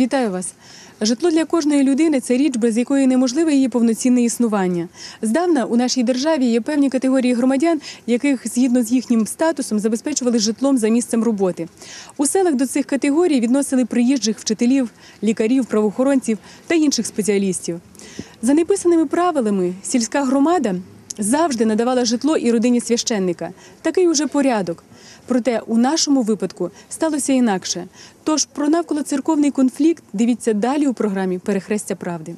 Вітаю вас. Житло для кожної людини це річ, без якої неможливе її повноцінне існування. Здавна у нашій державі є певні категорії громадян, яких згідно з їхнім статусом забезпечували житлом за місцем роботи. У селах до цих категорій відносили приїжджих вчителів, лікарів, правоохоронців та інших спеціалістів. За неписаними правилами сільська громада завжди надавала житло і родині священника. Такий уже порядок. Проте у нашому випадку сталося інакше. Тож про навколоцерковний конфлікт дивіться далі у програмі Перехрестя правди.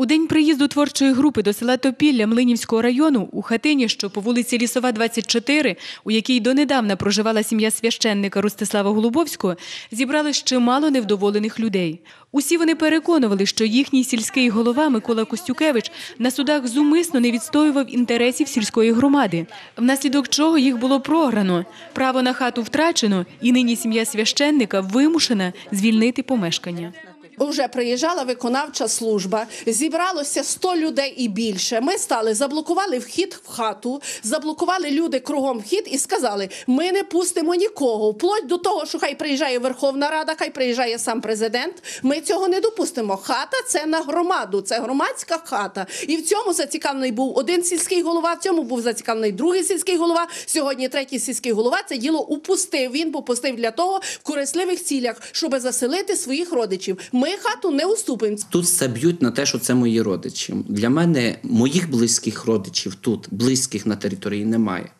У день приїзду творчої групи до села Топілля Млинівського району у хатині, що по вулиці Лісова, 24, у якій донедавна проживала сім'я священника Ростислава Голубовського, зібрали чимало невдоволених людей. Усі вони переконували, що їхній сільський голова Микола Костюкевич на судах зумисно не відстоював інтересів сільської громади, внаслідок чого їх було програно. Право на хату втрачено, і нині сім'я священника вимушена звільнити помешкання. Уже приїжджала виконавча служба, зібралося 100 людей і більше. Ми стали, заблокували вхід в хату, заблокували люди кругом вхід і сказали: ми не пустимо нікого. Вплоть до того, що хай приїжджає Верховна Рада, хай приїжджає сам президент. Ми цього не допустимо. Хата це на громаду, це громадська хата. І в цьому зацікавлений був один сільський голова. В цьому був зацікавлений другий сільський голова. Сьогодні третій сільський голова це діло упустив. Він попустив для того в корисливих цілях, щоб заселити своїх родичів. Ми хату не уступимо. Тут все б'ють на те, що це мої родичі. Для мене моїх близьких родичів тут, близьких на території, немає.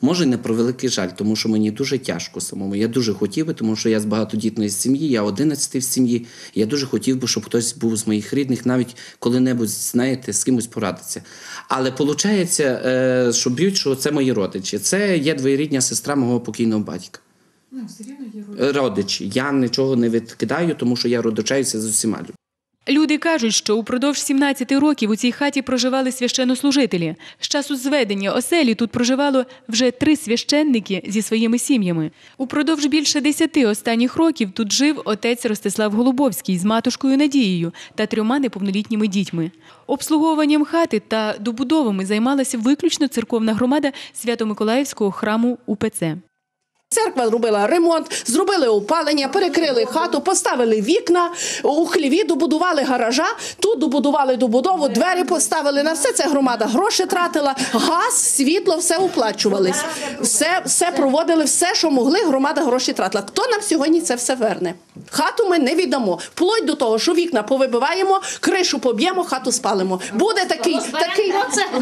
Може, не про великий жаль, тому що мені дуже тяжко самому. Я дуже хотів би, тому що я з багатодітної сім'ї, я одинадцятий в сім'ї. Я дуже хотів би, щоб хтось був з моїх рідних, навіть коли-небудь, знаєте, з кимось порадиться. Але виходить, що б'ють, що це мої родичі. Це є двоєрідня сестра мого покійного батька. Родичі. Я нічого не відкидаю, тому що я родичаюся з усіма людьми. Люди кажуть, що упродовж 17 років у цій хаті проживали священнослужителі. З часу зведення оселі тут проживало вже три священники зі своїми сім'ями. Упродовж більше десяти останніх років тут жив отець Ростислав Голубовський з матушкою Надією та трьома неповнолітніми дітьми. Обслуговуванням хати та добудовами займалася виключно церковна громада Свято-Миколаївського храму УПЦ. Церква зробила ремонт, зробили опалення, перекрили хату, поставили вікна у хліві, добудували гаража. Тут добудували добудову, двері поставили на все. Це громада гроші тратила, газ, світло, все оплачувались. Все, все проводили, все, що могли. Громада гроші тратила. Хто нам сьогодні це все верне? Хату ми не віддамо. Вплоть до того, що вікна повибиваємо, кришу поб'ємо, хату спалимо. Буде такий, такий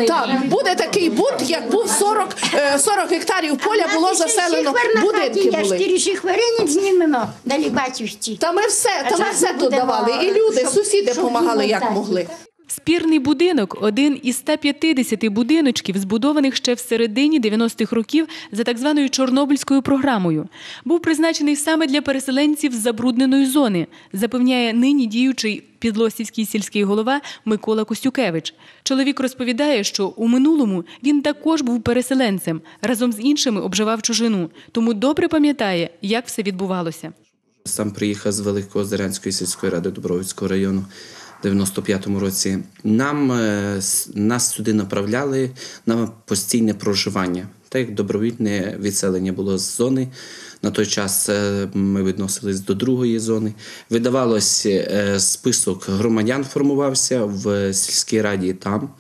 так, буде такий бунт, як був 40, е, 40 гектарів поля було заселено. Будинки Я були. штиріші хвилини знімемо, далі батюшці. Та ми все, та ми все тут давали. І люди, сусіди допомагали, як могли. Спірний будинок один із 150 будиночків, збудованих ще в середині 90-х років за так званою Чорнобильською програмою. Був призначений саме для переселенців з забрудненої зони, запевняє нині діючий підлосівський сільський голова Микола Костюкевич. Чоловік розповідає, що у минулому він також був переселенцем, разом з іншими обживав чужину, тому добре пам'ятає, як все відбувалося. Сам приїхав з Великоозерянської сільської ради Дубровицького району 95-му році. Нам, е, нас сюди направляли на постійне проживання. Так як добровільне відселення було з зони. На той час е, ми відносились до другої зони. Видавалось е, список громадян формувався в сільській раді там.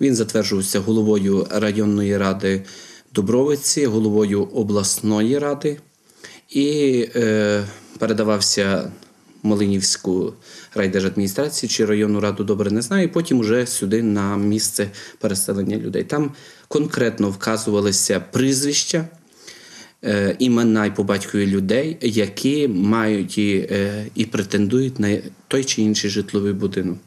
Він затверджувався головою районної ради Дубровиці, головою обласної ради і передавався Малинівську райдержадміністрацію чи районну раду добре не знаю. І потім уже сюди на місце переселення людей. Там конкретно вказувалися прізвища. е, Імена і по батькові людей, які мають і, е, і претендують на той чи інший житловий будинок.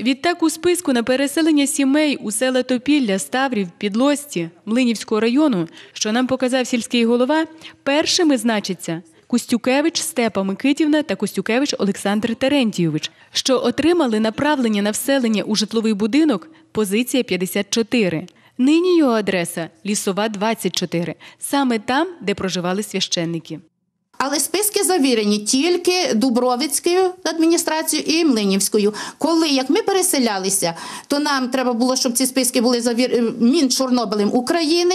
Відтак у списку на переселення сімей у села Топілля, Ставрів, Підлості, Млинівського району, що нам показав сільський голова, першими значаться Костюкевич Степа Микитівна та Костюкевич Олександр Терентійович, що отримали направлення на вселення у житловий будинок позиція 54. Нині його адреса Лісова 24, саме там, де проживали священники. Але списки завірені тільки Дубровицькою адміністрацією і Млинівською. Коли як ми переселялися, то нам треба було, щоб ці списки були завір... Мінчорнобилем України,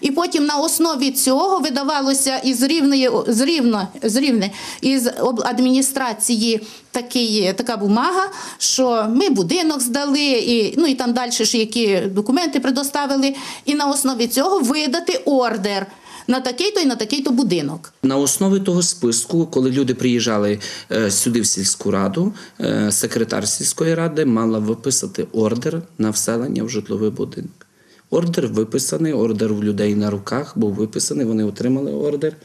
і потім на основі цього видавалося із рівної з рівно з рівне із адміністрації такий, така бумага, що ми будинок здали, і ну і там далі ж які документи предоставили, і на основі цього видати ордер на такий-то і на такий-то будинок. На основі того списку, коли люди приїжджали е, сюди в сільську раду, е, секретар сільської ради мала виписати ордер на вселення в житловий будинок. Ордер виписаний, ордер у людей на руках був виписаний, вони отримали ордер.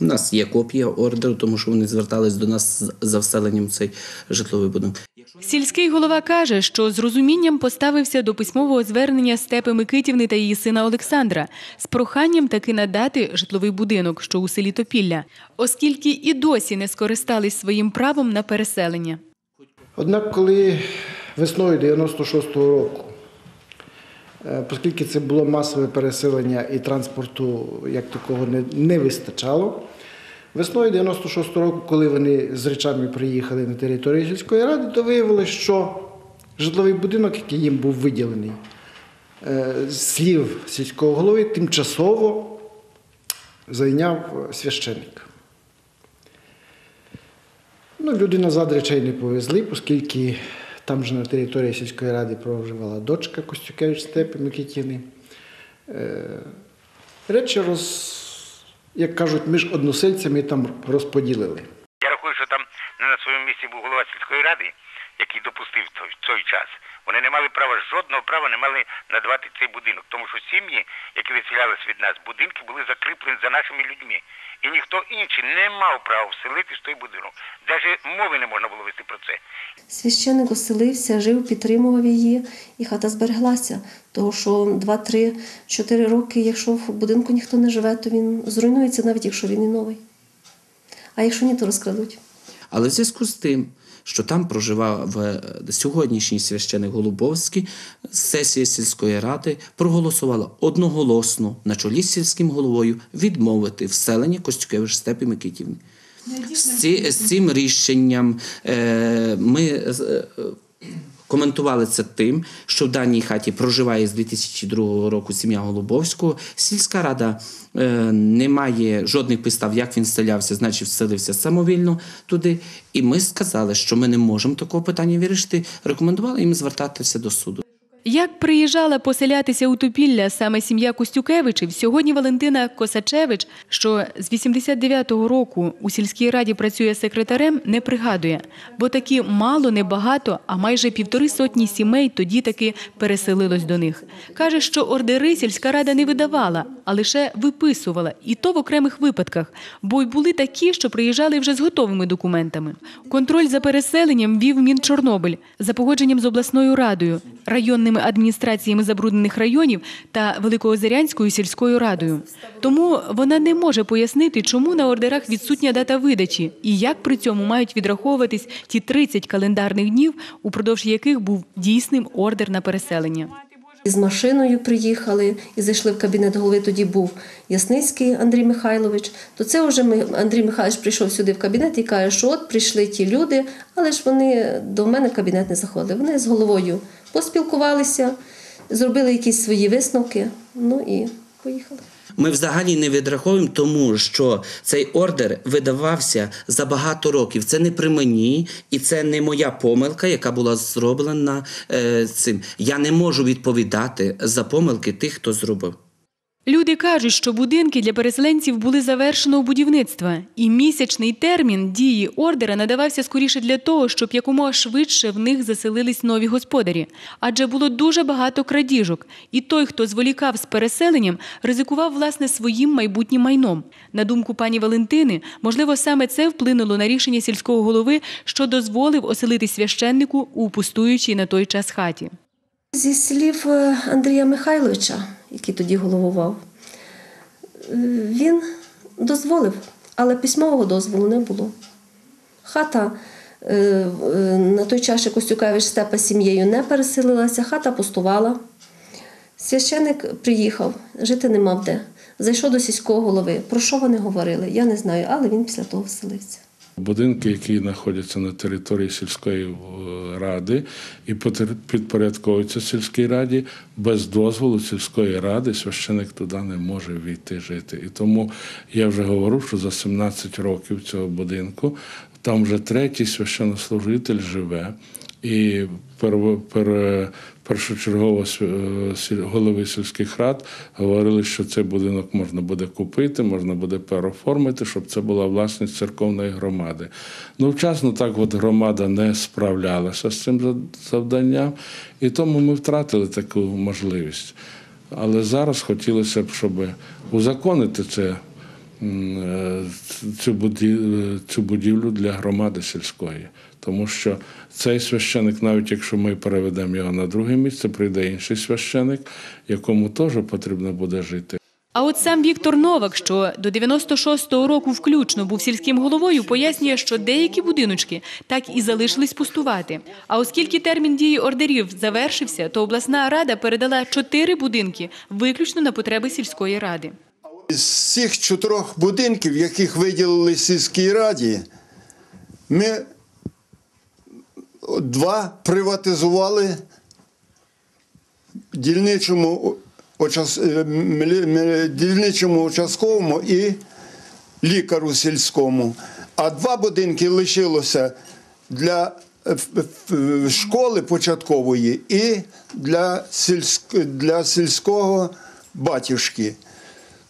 У нас є копія ордеру, тому що вони звертались до нас за вселенням в цей житловий будинок. Сільський голова каже, що з розумінням поставився до письмового звернення Степи Микитівни та її сина Олександра з проханням таки надати житловий будинок, що у селі Топілля, оскільки і досі не скористались своїм правом на переселення. Однак, коли весною 96-го року, оскільки це було масове переселення і транспорту як такого не, не вистачало, весною 96-го року, коли вони з речами приїхали на територію сільської ради, то виявилося, що житловий будинок, який їм був виділений, е, з слів сільського голови, тимчасово зайняв священник. Ну, люди назад речей не повезли, оскільки там же на території сільської ради проживала дочка Костюкевич Степи Микитіни. Е, Речі, роз, як кажуть, між односельцями там розподілили. Я рахую, що там не на своєму місці був голова сільської ради, який допустив той, той час. Вони не мали права, жодного права не мали надавати цей будинок, тому що сім'ї, які виселялись від нас, будинки були закріплені за нашими людьми. І ніхто інший не мав права вселитись в той будинок. Навіть мови не можна було вести про це. Священник оселився, жив, підтримував її, і хата збереглася. Тому що 2-3-4 роки, якщо в будинку ніхто не живе, то він зруйнується, навіть якщо він і новий. А якщо ні, то розкрадуть. Але в зв'язку з тим, що там проживав е, сьогоднішній священик Голубовський, сесія сільської ради проголосувала одноголосно на чолі з сільським головою відмовити вселення Костюкевич Степі Микитівни. З, ці, з цим рішенням е, ми е, коментували це тим, що в даній хаті проживає з 2002 року сім'я Голубовського. Сільська рада е, не має жодних підстав, як він вселявся, значить вселився самовільно туди. І ми сказали, що ми не можемо такого питання вирішити. Рекомендували їм звертатися до суду. Як приїжджала поселятися у Топілля саме сім'я Костюкевичів, сьогодні Валентина Косачевич, що з 89-го року у сільській раді працює секретарем, не пригадує, бо таки мало, не багато, а майже півтори сотні сімей тоді таки переселилось до них. Каже, що ордери сільська рада не видавала, а лише виписувала, і то в окремих випадках, бо й були такі, що приїжджали вже з готовими документами. Контроль за переселенням вів Мінчорнобиль за погодженням з обласною радою, районними адміністраціями забруднених районів та Великоозерянською сільською радою. Тому вона не може пояснити, чому на ордерах відсутня дата видачі і як при цьому мають відраховуватись ті 30 календарних днів, упродовж яких був дійсним ордер на переселення. З машиною приїхали і зайшли в кабінет голови. Тоді був Ясницький Андрій Михайлович. То це вже ми- Андрій Михайлович прийшов сюди в кабінет і каже, що от прийшли ті люди, але ж вони до мене в кабінет не заходили. Вони з головою поспілкувалися, зробили якісь свої висновки. Ну і поїхали. Ми взагалі не відраховуємо, тому що цей ордер видавався за багато років. Це не при мені, і це не моя помилка, яка була зроблена е, цим. Я не можу відповідати за помилки тих, хто зробив. Люди кажуть, що будинки для переселенців були завершеного будівництва, і місячний термін дії ордера надавався скоріше для того, щоб якомога швидше в них заселились нові господарі. Адже було дуже багато крадіжок, і той, хто зволікав з переселенням, ризикував власне своїм майбутнім майном. На думку пані Валентини, можливо, саме це вплинуло на рішення сільського голови, що дозволив оселити священнику у пустуючій на той час хаті. Зі слів е, Андрія Михайловича, який тоді головував, він дозволив, але письмового дозволу не було. Хата е, е, на той час Костюкевич Степа сім'єю не переселилася, хата пустувала. Священик приїхав, жити не мав де. Зайшов до сільського голови. Про що вони говорили? Я не знаю, але він після того вселився. Будинки, які знаходяться на території сільської е, ради і підпорядковуються сільській раді, без дозволу сільської ради священик туди не може війти жити. І тому я вже говорив, що за 17 років цього будинку там вже третій священнослужитель живе. І пер- першочергово е, голови сільських рад говорили, що цей будинок можна буде купити, можна буде переоформити, щоб це була власність церковної громади. Ну, вчасно так от громада не справлялася з цим завданням, і тому ми втратили таку можливість. Але зараз хотілося б, щоб узаконити це е, будівлю, цю будівлю для громади сільської. Тому що цей священик, навіть якщо ми переведемо його на друге місце, прийде інший священик, якому теж потрібно буде жити. А от сам Віктор Новак, що до 96-го року включно був сільським головою, пояснює, що деякі будиночки так і залишились пустувати. А оскільки термін дії ордерів завершився, то обласна рада передала чотири будинки виключно на потреби сільської ради. З цих чотирьох будинків, яких виділили сільській раді, ми два приватизували дільничому, е, дільничому участковому і лікару сільському. А два будинки лишилося для е, школи початкової і для, сільськ, для сільського батюшки.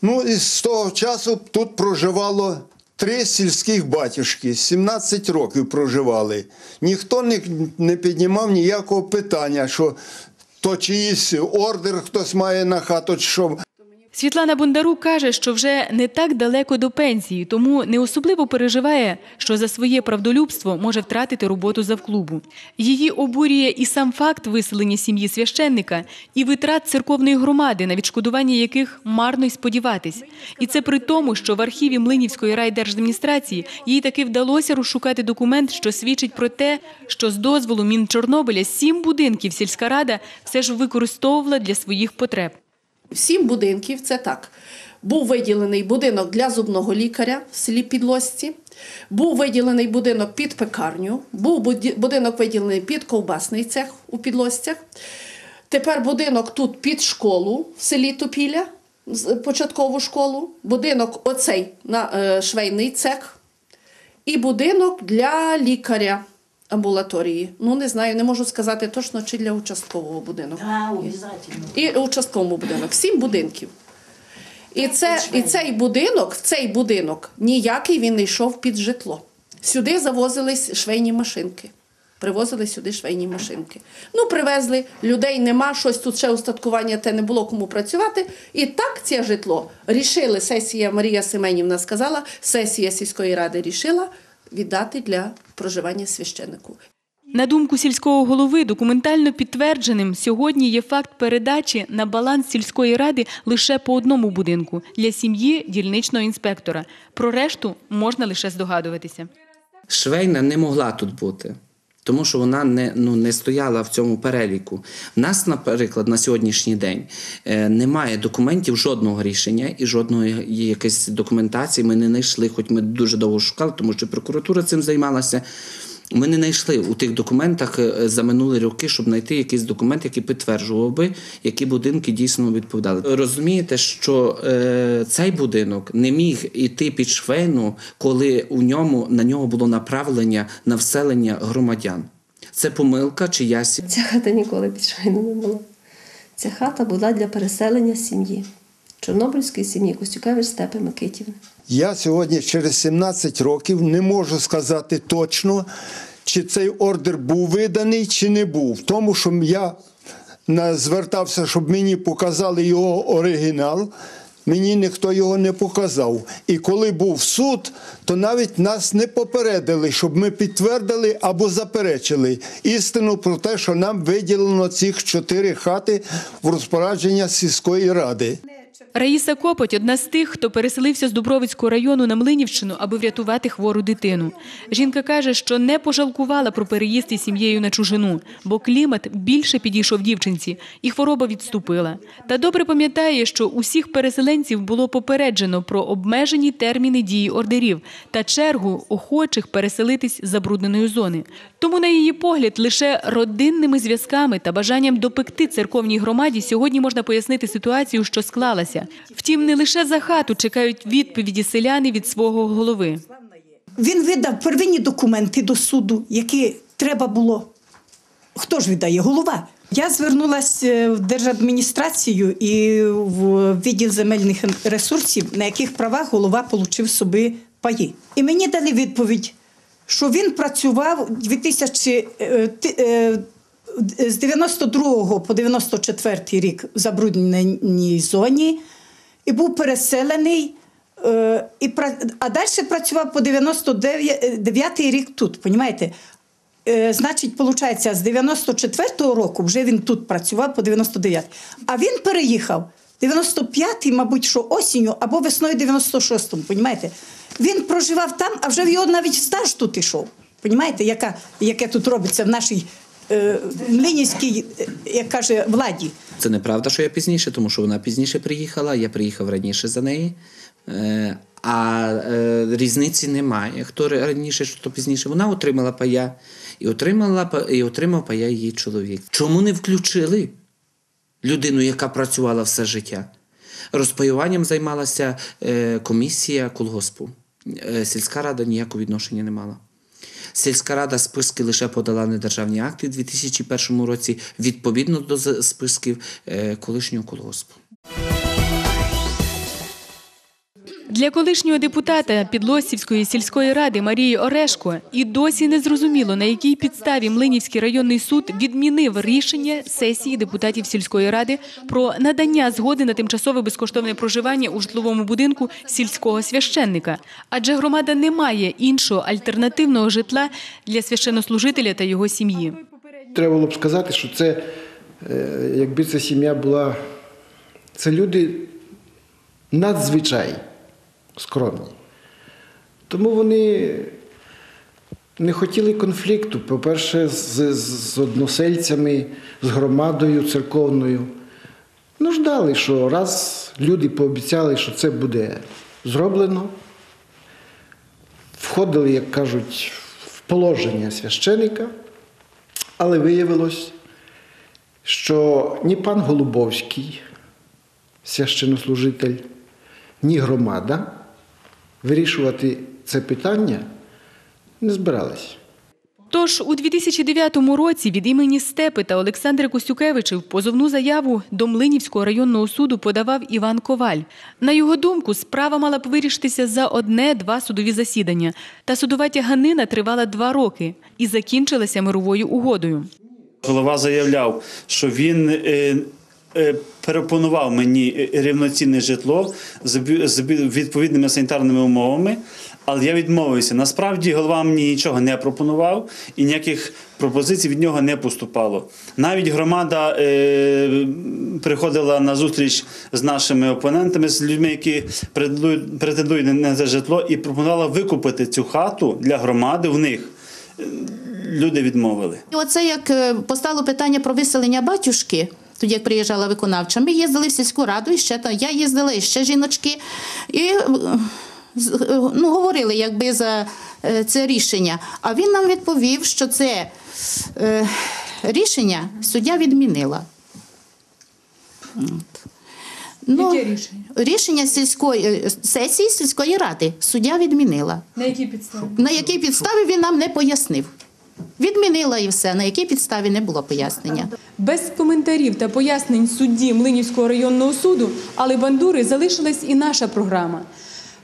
Ну і з того часу тут проживало три сільських батюшки, 17 років проживали. Ніхто не, не піднімав ніякого питання, що то чиїсь ордер хтось має на хату, що. Світлана Бондарук каже, що вже не так далеко до пенсії, тому не особливо переживає, що за своє правдолюбство може втратити роботу завклубу. Її обурює і сам факт виселення сім'ї священника, і витрат церковної громади, на відшкодування яких марно й сподіватись. І це при тому, що в архіві Млинівської райдержадміністрації їй таки вдалося розшукати документ, що свідчить про те, що з дозволу Мінчорнобиля сім будинків сільська рада все ж використовувала для своїх потреб. Сім будинків це так. Був виділений будинок для зубного лікаря в селі Підлосці, був виділений будинок під пекарню, був будинок виділений під ковбасний цех у Підлостях. Тепер будинок тут під школу в селі Топіля, початкову школу, будинок оцей на е, швейний цех, і будинок для лікаря амбулаторії. Ну, не знаю, не можу сказати точно, чи для участкового будинок. І участковому будинок. Сім будинків. І, це, і цей будинок, цей будинок ніякий він не йшов під житло. Сюди завозились швейні машинки. Привозили сюди швейні машинки. Ну, привезли, людей нема, щось тут ще устаткування, те не було кому працювати. І так це житло рішили, сесія Марія Семенівна сказала, сесія сільської ради рішила віддати для проживання священику. На думку сільського голови, документально підтвердженим сьогодні є факт передачі на баланс сільської ради лише по одному будинку для сім'ї дільничного інспектора. Про решту можна лише здогадуватися. Швейна не могла тут бути, тому що вона не, ну, не стояла в цьому переліку. У нас, наприклад, на сьогоднішній день е, немає документів жодного рішення і жодної якоїсь документації ми не знайшли, хоч ми дуже довго шукали, тому що прокуратура цим займалася. Ми не знайшли у тих документах е, за минулі роки, щоб знайти якийсь документ, який підтверджував би, які будинки дійсно відповідали. Розумієте, що е, цей будинок не міг іти під швейну, коли у ньому на нього було направлення на вселення громадян. Це помилка чиясь. Ця хата ніколи під швейну не була. Ця хата була для переселення сім'ї. Чорнобильської сім'ї Костюкевич Степи Микитівни. Я сьогодні через 17 років не можу сказати точно, чи цей ордер був виданий, чи не був. Тому що я звертався, щоб мені показали його оригінал. Мені ніхто його не показав. І коли був суд, то навіть нас не попередили, щоб ми підтвердили або заперечили істину про те, що нам виділено цих чотири хати в розпорядження сільської ради. Раїса Копоть одна з тих, хто переселився з Дубровицького району на Млинівщину, аби врятувати хвору дитину. Жінка каже, що не пожалкувала про переїзд із сім'єю на чужину, бо клімат більше підійшов дівчинці, і хвороба відступила. Та добре пам'ятає, що усіх переселенців було попереджено про обмежені терміни дії ордерів та чергу охочих переселитись з забрудненої зони. Тому, на її погляд, лише родинними зв'язками та бажанням допекти церковній громаді сьогодні можна пояснити ситуацію, що склалася. Втім, не лише за хату чекають відповіді селяни від свого голови. Він видав первинні документи до суду, які треба було. Хто ж віддає? Голова. Я звернулася в держадміністрацію і в відділ земельних ресурсів, на яких правах голова отримав собі паї. І мені дали відповідь, що він працював 2000, е, ти- е, з 92 по 94 рік в забрудненій зоні і був переселений. Е, і, а далі працював по 99 рік тут, понімаєте? Е, значить, виходить, з 94-го року вже він тут працював по 99. А він переїхав 95-й, мабуть, що осінню або весною 96-му, понімаєте? Він проживав там, а вже в його навіть стаж тут ішов. Понімаєте, яка, яке тут робиться в нашій млинівській, е, як каже, владі. Це неправда, що я пізніше, тому що вона пізніше приїхала, я приїхав раніше за неї. Е, А е, різниці немає. Хто раніше, хто пізніше. Вона отримала пая і отримала і отримав пая її чоловік. Чому не включили людину, яка працювала все життя? Розпаюванням займалася е, комісія колгоспу. Е, Сільська рада ніякого відношення не мала. Сільська рада списки лише подала недержавні акти у 2001 році відповідно до списків е, колишнього колгоспу. Для колишнього депутата Підлосівської сільської ради Марії Орешко і досі не зрозуміло, на якій підставі Млинівський районний суд відмінив рішення сесії депутатів сільської ради про надання згоди на тимчасове безкоштовне проживання у житловому будинку сільського священника. Адже громада не має іншого альтернативного житла для священнослужителя та його сім'ї. Треба було б сказати, що це, е, якби ця сім'я була, це люди надзвичай скромні. Тому вони не хотіли конфлікту, по-перше, з, з односельцями, з громадою церковною. Ну, ждали, що раз люди пообіцяли, що це буде зроблено, входили, як кажуть, в положення священика, але виявилось, що ні пан Голубовський, священнослужитель, ні громада вирішувати це питання не збирались. Тож у 2009 році від імені Степи та Олександра Костюкевичів позовну заяву до Млинівського районного суду подавав Іван Коваль. На його думку, справа мала б вирішитися за одне-два судові засідання. Та судова тяганина тривала два роки і закінчилася мировою угодою. Голова заявляв, що він е, перепонував мені е, рівноцінне житло з відповідними санітарними умовами, але я відмовився. Насправді голова мені нічого не пропонував і ніяких пропозицій від нього не поступало. Навіть громада е, приходила на зустріч з нашими опонентами, з людьми, які претендують, на це житло, і пропонувала викупити цю хату для громади в них. Люди відмовили. Оце як е, постало питання про виселення батюшки. Тоді як приїжджала виконавча, ми їздили в сільську раду, і ще я їздила, і ще жіночки. І е, е, ну, говорили якби за е, це рішення. А він нам відповів, що це е, рішення суддя відмінила. От. Ну, Яке рішення? Рішення сільської сесії сільської ради суддя відмінила. На якій підставі? На якій підставі він нам не пояснив. Відмінила і все, на якій підставі не було пояснення. Без коментарів та пояснень судді Млинівського районного суду але Бандури залишилась і наша програма.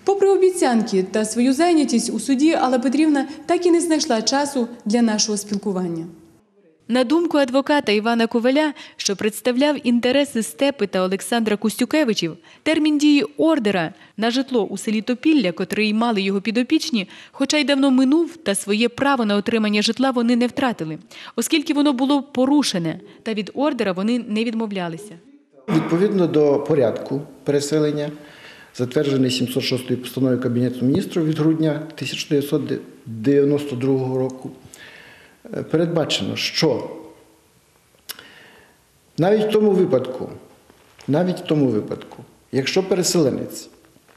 Попри обіцянки та свою зайнятість у суді, Алла Петрівна так і не знайшла часу для нашого спілкування. На думку адвоката Івана Коваля, що представляв інтереси Степи та Олександра Костюкевичів, термін дії ордера на житло у селі Топілля, котрий мали його підопічні, хоча й давно минув, та своє право на отримання житла вони не втратили, оскільки воно було порушене, та від ордера вони не відмовлялися. Відповідно до порядку переселення, затверджений 706 постановою Кабінету міністрів від грудня 1992 року, передбачено, що навіть в тому випадку, навіть в тому випадку, якщо переселенець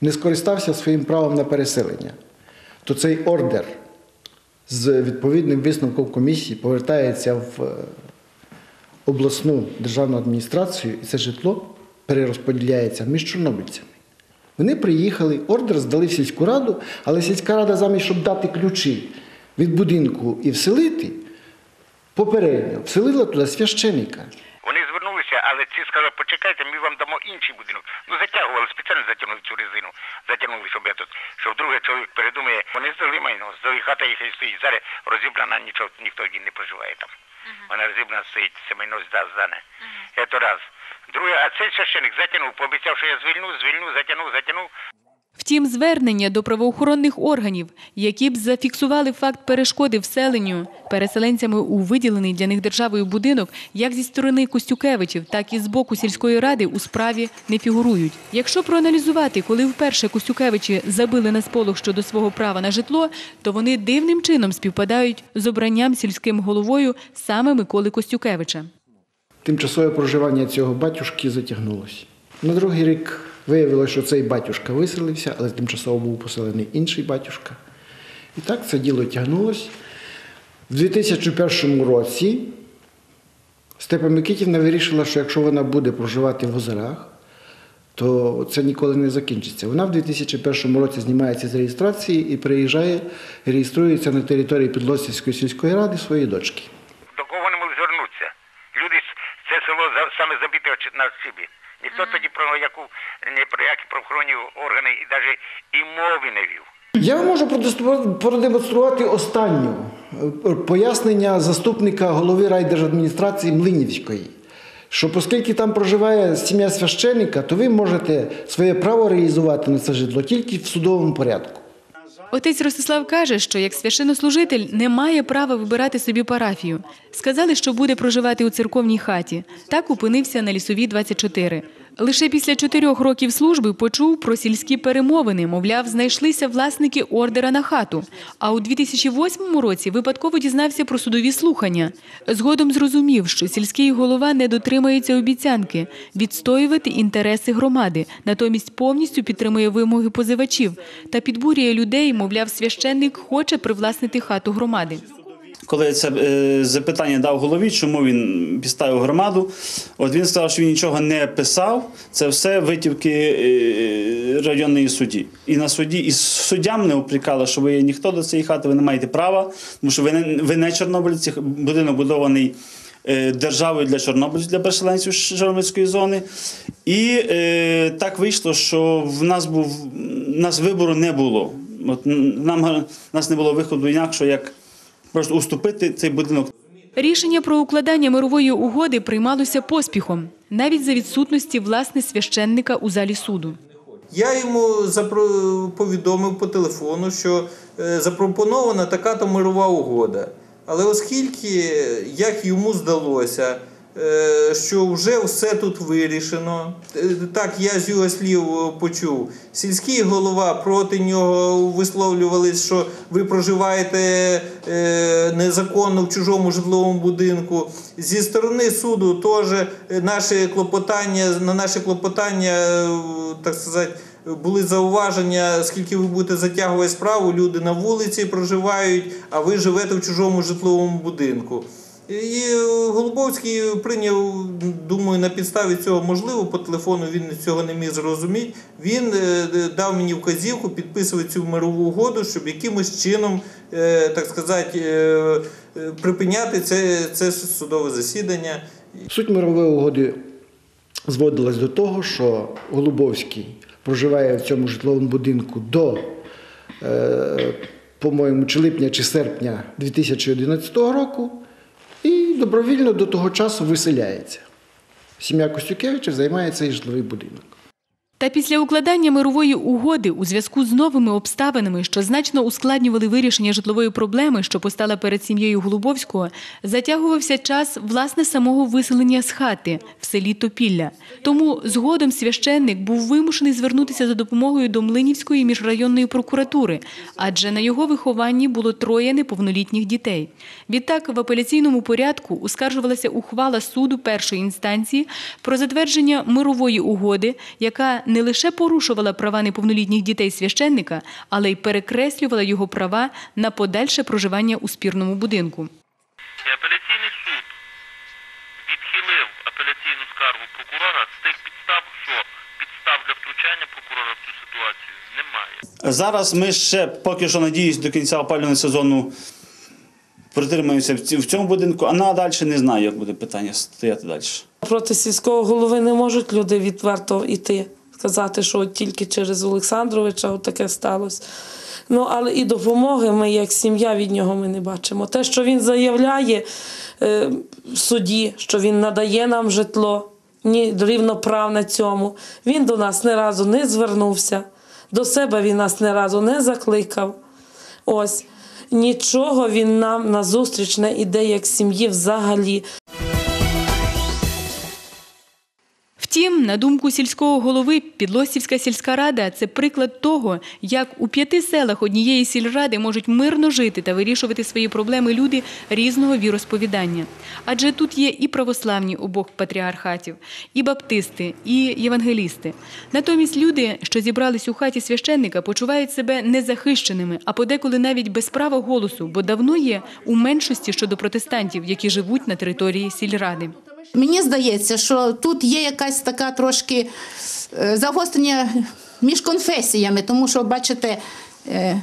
не скористався своїм правом на переселення, то цей ордер з відповідним висновком комісії повертається в е, обласну державну адміністрацію, і це житло перерозподіляється між чорнобильцями. Вони приїхали, ордер здали в сільську раду, але сільська рада, замість щоб дати ключі від будинку і вселити, попередньо вселила туди священика. Вони звернулися, але ці сказали, почекайте, ми вам дамо інший будинок. Ну затягували, спеціально затягнули цю резину, затягнули, щоб я тут, що вдруге чоловік передумає. Вони здали майно, здали хата їх і стоїть. Зараз розібрана, нічого, ніхто не проживає там. Вона розібрана стоїть, це майно зда- здане. Це раз. Друге, а цей священик затягнув, пообіцяв, що я звільну, звільну, затягнув, затягнув. Втім, звернення до правоохоронних органів, які б зафіксували факт перешкоди вселенню переселенцями у виділений для них державою будинок, як зі сторони Костюкевичів, так і з боку сільської ради у справі не фігурують. Якщо проаналізувати, коли вперше Костюкевичі забили на сполох щодо свого права на житло, то вони дивним чином співпадають з обранням сільським головою саме Миколи Костюкевича. Тимчасове проживання цього батюшки затягнулося. На другий рік виявилося, що цей батюшка виселився, але тимчасово був поселений інший батюшка. І так це діло тягнулося. В 2001 році Степа Микитівна вирішила, що якщо вона буде проживати в озерах, то це ніколи не закінчиться. Вона в 2001 році знімається з реєстрації і приїжджає, реєструється на території Підлосівської сільської ради своєї дочки. До кого вони могли звернутися? Люди з- це село за- саме забите оч- на шибі. Ніхто тоді про яку ні про які правоохоронні органи і навіть і мови не вів. Я вам можу продемонструвати- останню е, пояснення заступника голови райдержадміністрації Млинівської, що оскільки там проживає сім'я священника, то ви можете своє право реалізувати на це житло тільки в судовому порядку. Отець Ростислав каже, що як священнослужитель не має права вибирати собі парафію. Сказали, що буде проживати у церковній хаті. Так опинився на лісовій 24. Лише після чотирьох років служби почув про сільські перемовини. Мовляв, знайшлися власники ордера на хату. А у 2008 році випадково дізнався про судові слухання. Згодом зрозумів, що сільський голова не дотримується обіцянки відстоювати інтереси громади, натомість повністю підтримує вимоги позивачів та підбурює людей, мовляв, священник хоче привласнити хату громади. Коли це е, запитання дав голові, чому він підставив громаду, от він сказав, що він нічого не писав. Це все витівки е, районної судді. І на суді, і суддя мене упрекали, що ви ніхто до цієї хати, ви не маєте права, тому що ви не, ви не чорнобильці, будинок будований. е, Державою для чорнобильців, для переселенців Чорнобильської зони. І е, так вийшло, що в нас був в нас вибору не було. От нам нас не було виходу інакшого, як просто уступити цей будинок. Рішення про укладання мирової угоди приймалося поспіхом, навіть за відсутності власне священника у залі суду. Я йому повідомив по телефону, що е, запропонована така то мирова угода. Але оскільки, як йому здалося, що вже все тут вирішено, е, так я з його слів е, почув. Сільський голова проти нього висловлювались, що ви проживаєте е, незаконно в чужому житловому будинку. Зі сторони суду теж е, наші клопотання, на наші клопотання, е, так сказати, були зауваження, скільки ви будете затягувати справу, люди на вулиці проживають, а ви живете в чужому житловому будинку. І Голубовський прийняв, думаю, на підставі цього можливо, по телефону він цього не міг зрозуміти. Він е, дав мені вказівку підписувати цю мирову угоду, щоб якимось чином, е, так сказати, е, е, припиняти це, це судове засідання. Суть мирової угоди зводилась до того, що Голубовський проживає в цьому житловому будинку до, е, по-моєму, чи липня чи серпня 2011 року добровільно до того часу виселяється. Сім'я Костюкевича займає цей житловий будинок. Та після укладання мирової угоди у зв'язку з новими обставинами, що значно ускладнювали вирішення житлової проблеми, що постала перед сім'єю Голубовського, затягувався час власне самого виселення з хати в селі Топілля. Тому згодом священник був вимушений звернутися за допомогою до Млинівської міжрайонної прокуратури, адже на його вихованні було троє неповнолітніх дітей. Відтак в апеляційному порядку оскаржувалася ухвала суду першої інстанції про затвердження мирової угоди, яка не лише порушувала права неповнолітніх дітей священника, але й перекреслювала його права на подальше проживання у спірному будинку. Апеляційний суд відхилив апеляційну скаргу прокурора з тих підстав, що підстав для втручання прокурора в цю ситуацію немає. Зараз ми ще поки що надіюсь до кінця опалювального сезону протримаємося в цьому будинку, а на далі не знаю, як буде питання стояти далі. Проти сільського голови не можуть люди відверто йти, сказати, що от тільки через Олександровича от таке сталося. Ну, але і допомоги ми, як сім'я, від нього ми не бачимо. Те, що він заявляє е, в суді, що він надає нам житло, ні рівноправ на цьому. Він до нас ні разу не звернувся, до себе він нас ні разу не закликав. Ось. Нічого він нам назустріч не іде як сім'ї взагалі. Втім, на думку сільського голови, Підлосівська сільська рада це приклад того, як у п'яти селах однієї сільради можуть мирно жити та вирішувати свої проблеми люди різного віросповідання. Адже тут є і православні обох патріархатів, і баптисти, і євангелісти. Натомість люди, що зібрались у хаті священника, почувають себе незахищеними, а подеколи навіть без права голосу, бо давно є у меншості щодо протестантів, які живуть на території сільради. Мені здається, що тут є якась така трошки е, загострення між конфесіями, тому що, бачите, е,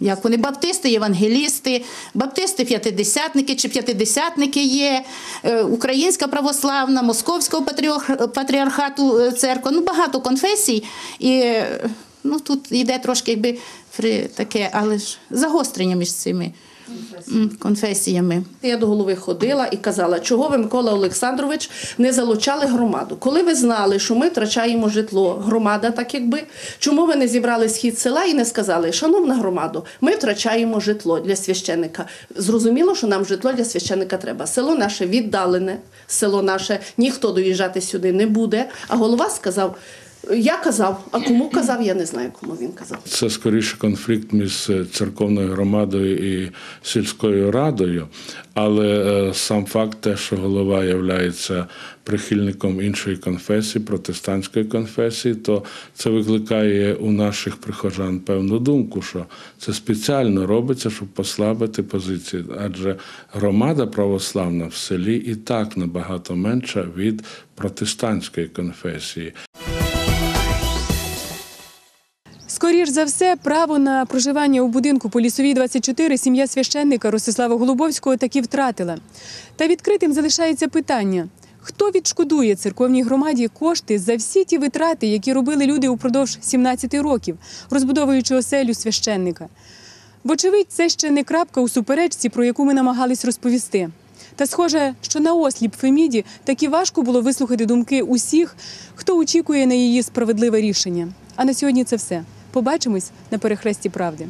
як вони баптисти, євангелісти, баптисти п'ятидесятники чи п'ятидесятники є, е, українська православна, московського патріархату церква, ну багато конфесій. І ну, тут йде трошки якби таке, але ж загострення між цими конфесіями. Я до голови ходила і казала, чого ви, Микола Олександрович, не залучали громаду. Коли ви знали, що ми втрачаємо житло, громада, так якби, чому ви не зібрали схід села і не сказали, шановна громаду, ми втрачаємо житло для священника. Зрозуміло, що нам житло для священника треба. Село наше віддалене, село наше, ніхто доїжджати сюди не буде. А голова сказав. Я казав, а кому казав, я не знаю, кому він казав. Це скоріше конфлікт між е, церковною громадою і сільською радою, але е, сам факт, те, що голова є прихильником іншої конфесії, протестантської конфесії, то це викликає у наших прихожан певну думку, що це спеціально робиться, щоб послабити позиції. Адже громада православна в селі і так набагато менша від протестантської конфесії. Скоріш за все, право на проживання у будинку по лісовій 24 сім'я священника Ростислава Голубовського таки втратила. Та відкритим залишається питання: хто відшкодує церковній громаді кошти за всі ті витрати, які робили люди упродовж 17 років, розбудовуючи оселю священника? Вочевидь, це ще не крапка у суперечці, про яку ми намагались розповісти. Та схоже, що на осліп Феміді таки важко було вислухати думки усіх, хто очікує на її справедливе рішення. А на сьогодні це все. Побачимось на перехресті правди.